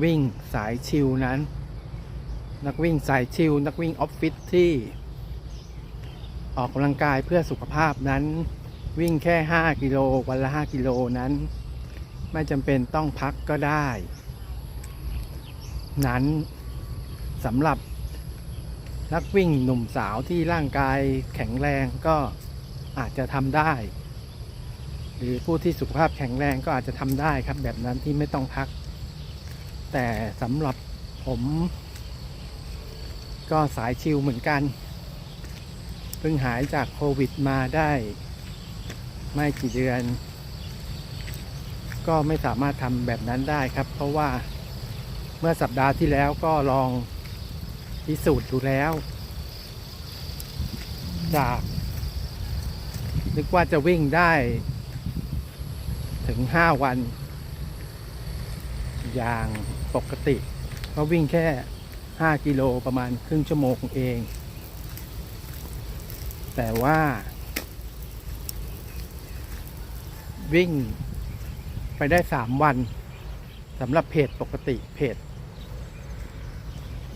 วิ่งสายชิลนั้น นักวิ่งสายชิลนักวิ่งออฟฟิศที่ ออกกำลังกายเพื่อสุขภาพนั้น วิ่งแค่ 5 กิโลวันละ 5 กิโลนั้น ไม่จำเป็นต้องพักก็ได้ นั้นสำหรับนักวิ่งหนุ่มสาวที่ร่างกายแข็งแรงก็อาจจะทำได้ หรือผู้ที่สุขภาพแข็งแรงก็อาจจะทำได้ครับแบบนั้นที่ไม่ต้องพัก แต่สำหรับผม ก็สายชิลเหมือนกัน เพิ่งหายจากโควิดมาได้ ไม่กี่เดือน ก็ไม่สามารถทำแบบนั้นได้ครับ เพราะว่าเมื่อสัปดาห์ที่แล้วก็ลองพิสูจน์ดูแล้ว จากนึกว่าจะวิ่งได้ ถึง5วัน อย่าง ปกติก็วิ่งแค่ 5 กิโลประมาณครึ่งชั่วโมงเอง แต่ว่า วิ่งไปได้ 3 วันสำหรับเพจปกติเพจ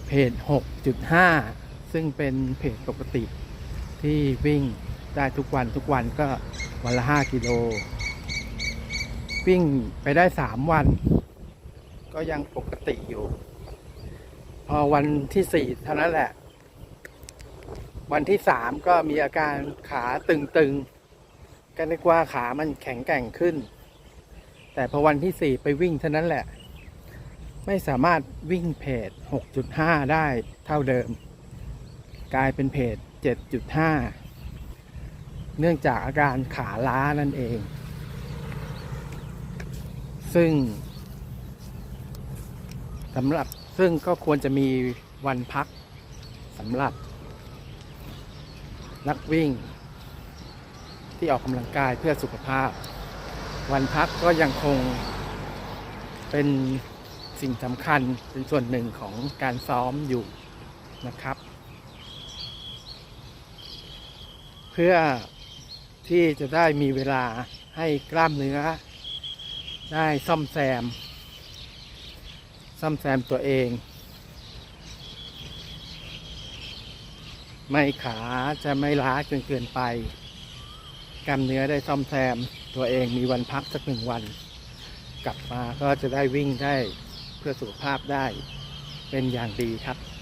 เพจ 6.5 ซึ่งเป็นเพจปกติที่วิ่งได้ทุกวันทุกวันก็วันละ 5 กิโล วิ่งไปได้ 3 วัน ก็ยังปกติอยู่ พอวันที่4เท่านั้นแหละ วันที่3ก็มีอาการขาตึงๆก็นึกว่าขามันแข็งแกร่งขึ้น แต่พอวันที่4ไปวิ่งเท่านั้นแหละ ไม่สามารถวิ่งเพจ 6.5 ได้เท่าเดิม กลายเป็นเพจ 7.5 เนื่องจากอาการขาล้านั่นเอง ซึ่ง สำหรับซึ่งก็ควรจะมีวันพักสำหรับ นักวิ่ง ที่ออกกำลังกายเพื่อสุขภาพ วันพักก็ยังคงเป็นสิ่งสำคัญเป็นส่วนหนึ่งของการซ้อมอยู่นะครับ เพื่อที่จะได้มีเวลาให้กล้ามเนื้อ ได้ซ่อมแซม ซ่อมแซมตัวเอง ไม่ขาจะไม่ล้าจนเกินไปกล้ามเนื้อได้ซ่อมแซมตัวเองมีวันพักสักหนึ่งวัน กลับมาก็จะได้วิ่งได้เพื่อสุขภาพได้เป็นอย่างดีครับ